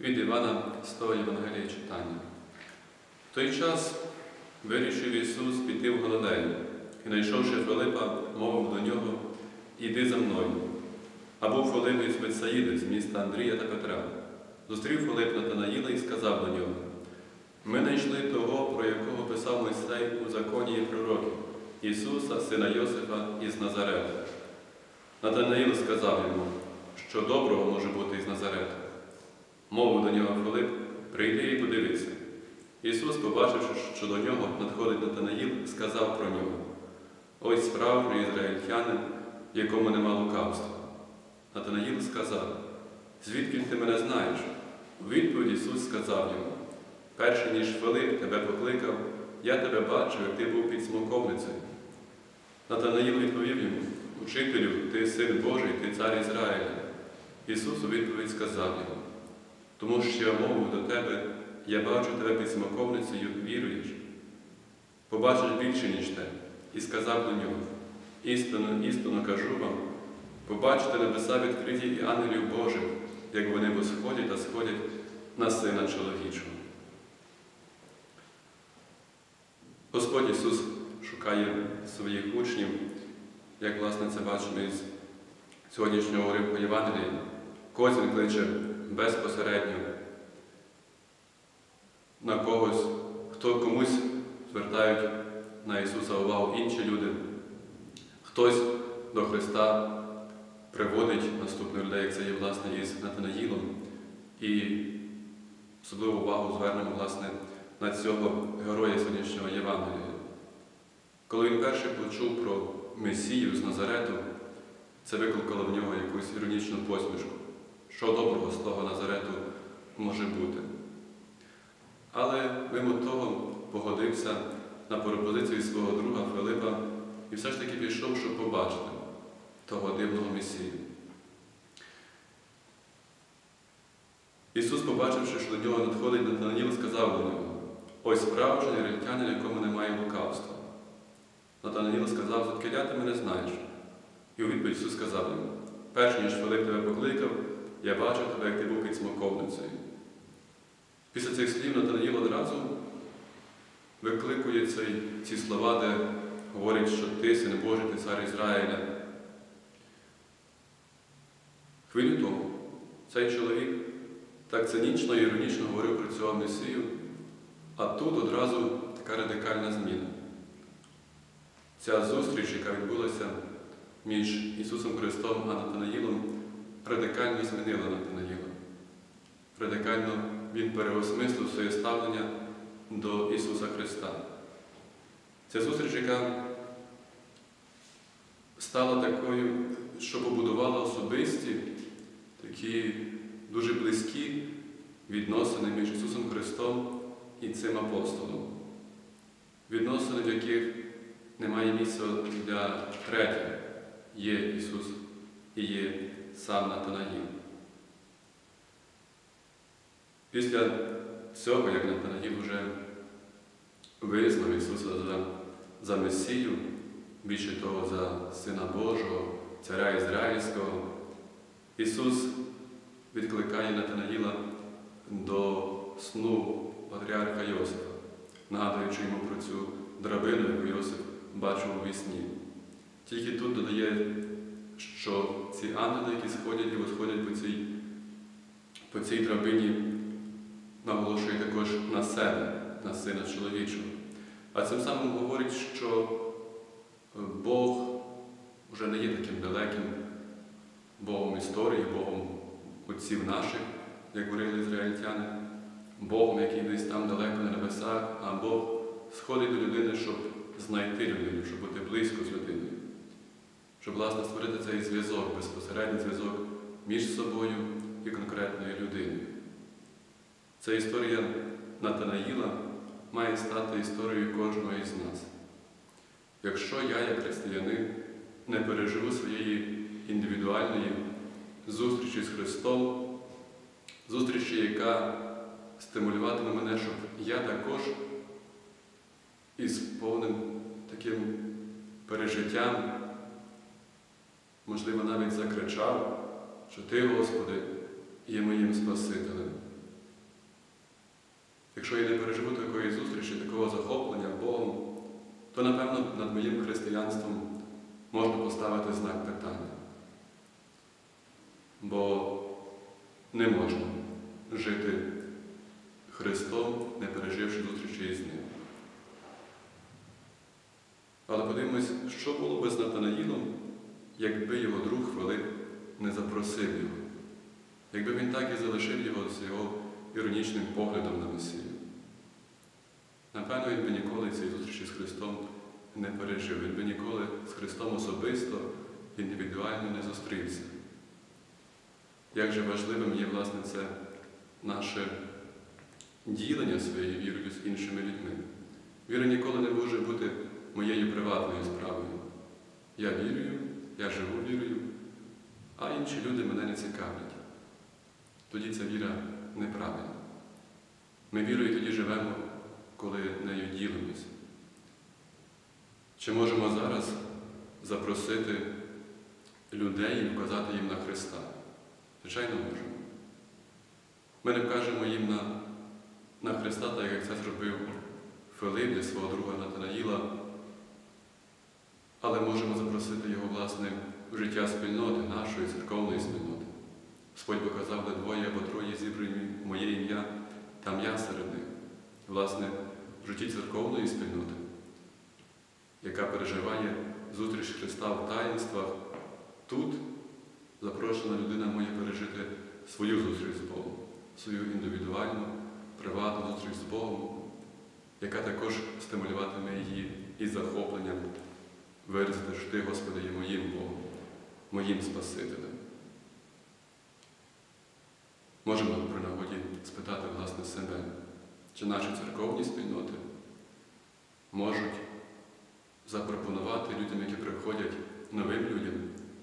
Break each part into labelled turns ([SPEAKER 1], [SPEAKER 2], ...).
[SPEAKER 1] Від Івана з того Євангелія читання. В той час вирішив Ісус піти в Галилею і, знайшовши Филипа, мовив до нього Іди за мною. А був Филип із Бетсаїди, з міста Андрія та Петра. Зустрів Филип Натанаїла і сказав до нього: Ми знайшли того, про якого писав Мойсей у законі і пророків, Ісуса, сина Йосифа із Назарета. Натанаїл сказав йому, що доброго може бути із Назарета. Мовив до нього Филип, прийди і подивися. Ісус, побачивши, що до нього надходить Натанаїл, сказав про нього: Ось справжній ізраїльтянин, в якому нема лукавства. Натанаїл сказав, звідки ти мене знаєш? У відповідь Ісус сказав йому, перше ніж Филип тебе покликав, я тебе бачив, як ти був під смоковницею. Натанаїл відповів йому, Учителю, ти син Божий, ти цар Ізраїля. Ісус у відповідь сказав йому, тому що я мовив до тебе, я бачу тебе під смоковницею, віруєш. Побачиш більше, ніж те, і сказав до нього, істину, істину кажу вам, побачите небеса відкриті і ангелів Божих, як вони восходять та сходять на сина чоловічого. Господь Ісус шукає своїх учнів, як власне це бачимо із сьогоднішнього уривку Євангелія. Когось кличе безпосередньо на когось, хто комусь звертають на Ісуса увагу інші люди. Хтось до Христа приводить наступних людей, як це є власне із Натанаїлом. І особливу увагу звернемо власне, на цього героя сьогоднішнього Євангелія. Коли він перше почув про Месію з Назарету, це викликало в нього якусь іронічну посмішку. Що доброго з того Назарету може бути? Але мимо того погодився на пропозицію свого друга Филипа і все ж таки пішов, щоб побачити того дивного Месію. Ісус, побачивши, що до нього надходить Натананіл, сказав до нього, ось справжній рельтянин, якому немає лукавства. Натананіл сказав, звідкиля ти мене знаєш. І у відповідь Ісус сказав йому, перш ніж Филип тебе покликав, я бачив тебе, як ти був під смоковницею. Після цих слів Натанаїл одразу викликує цей, ці слова, де говорить, що ти, син Божий, ти цар Ізраїля. Хвилю тому цей чоловік так цинічно і іронічно говорив про цього Месію, а тут одразу така радикальна зміна. Ця зустріч, яка відбулася між Ісусом Христом і Натанаїлом, радикально змінила Натанаїла. Радикально він переосмислив своє ставлення до Ісуса Христа. Ця зустріч, яка стала такою, що побудувала особисті, такі дуже близькі відносини між Ісусом Христом і цим апостолом. Відносини, в яких немає місця для третіх. Є Ісус і є сам Натанаїл. Після цього, як Натанаїл вже визнав Ісуса за, за Месію, більше того, за Сина Божого, Царя Ізраїльського, Ісус відкликає Натанаїла до сну патріарха Йосифа, нагадуючи йому про цю драбину, яку Йосиф бачив у вісні. Тільки тут додає, що ці ангели, які сходять і восходять по цій, по цій драбині, наголошує також на себе, на сина чоловічого. А цим самим говорить, що Бог вже не є таким далеким Богом історії, Богом отців наших, як говорили ізраїльтяни, Богом, який десь там далеко на небесах, а Бог сходить до людини, щоб знайти людину, щоб бути близько з людиною, щоб, власне, створити цей зв'язок, безпосередній зв'язок між собою і конкретною людиною. Ця історія Натанаїла має стати історією кожного із нас. Якщо я, як християнин, не переживу своєї індивідуальної зустрічі з Христом, зустрічі, яка стимулюватиме мене, щоб я також із повним таким пережиттям, можливо, навіть закричав, що Ти, Господи, є моїм Спасителем. Якщо я не переживу такої зустрічі, такого захоплення Богом, то напевно над моїм християнством можна поставити знак питання. Бо не можна жити Христом, не переживши зустрічі із Ним. Але подивимось, що було би з Натанаїлом, якби його друг Филип не запросив його, якби він так і залишив його з його іронічним поглядом на Месію. Напевно, він би ніколи цієї зустрічі з Христом не пережив, він би ніколи з Христом особисто, індивідуально не зустрівся. Як же важливим є, власне, це наше ділення своєю вірою з іншими людьми. Віра ніколи не може бути моєю приватною справою. Я вірую, я живу вірою, а інші люди мене не цікавлять. Тоді ця віра неправильна. Ми вірою тоді живемо, коли нею ділимося. Чи можемо зараз запросити людей і вказати їм на Христа? Звичайно, можемо. Ми не вкажемо їм на, на Христа, так як це зробив Филип для свого друга Натанаїла, але можемо запросити його, власне, в життя спільноти, нашої церковної спільноти. Господь показав, де двоє або троє зібрані моє ім'я, там я серед них. Власне, в житті церковної спільноти, яка переживає зустріч Христа в таїнствах, тут запрошена людина може пережити свою зустріч з Богом, свою індивідуальну, приватну зустріч з Богом, яка також стимулюватиме її із захопленням що ти, Господи, є моїм Богом, моїм Спасителем. Можемо при нагоді спитати власне себе, чи наші церковні спільноти можуть запропонувати людям, які приходять новим людям,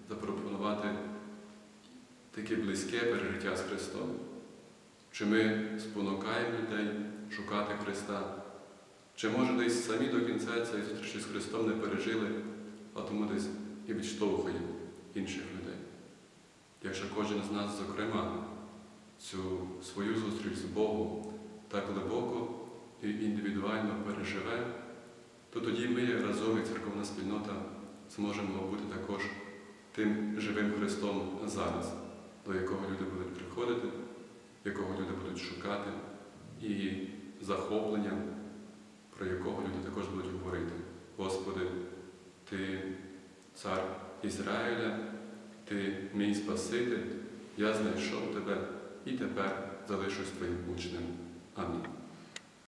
[SPEAKER 1] запропонувати таке близьке пережиття з Христом. Чи ми спонукаємо людей шукати Христа? Чи може десь самі до кінця цієї зустрічі з Христом не пережили, десь і відштовхуємо інших людей? Якщо кожен з нас, зокрема, цю свою зустріч з Богом так глибоко і індивідуально переживе, то тоді ми разом, як церковна спільнота, зможемо бути також тим живим Христом зараз, до якого люди будуть приходити, якого люди будуть шукати, і захопленням, про якого люди також будуть говорити. Господи, Ти цар Ізраїля, Ти мій Спаситель, я знайшов Тебе і тепер залишусь Твоїм учнем.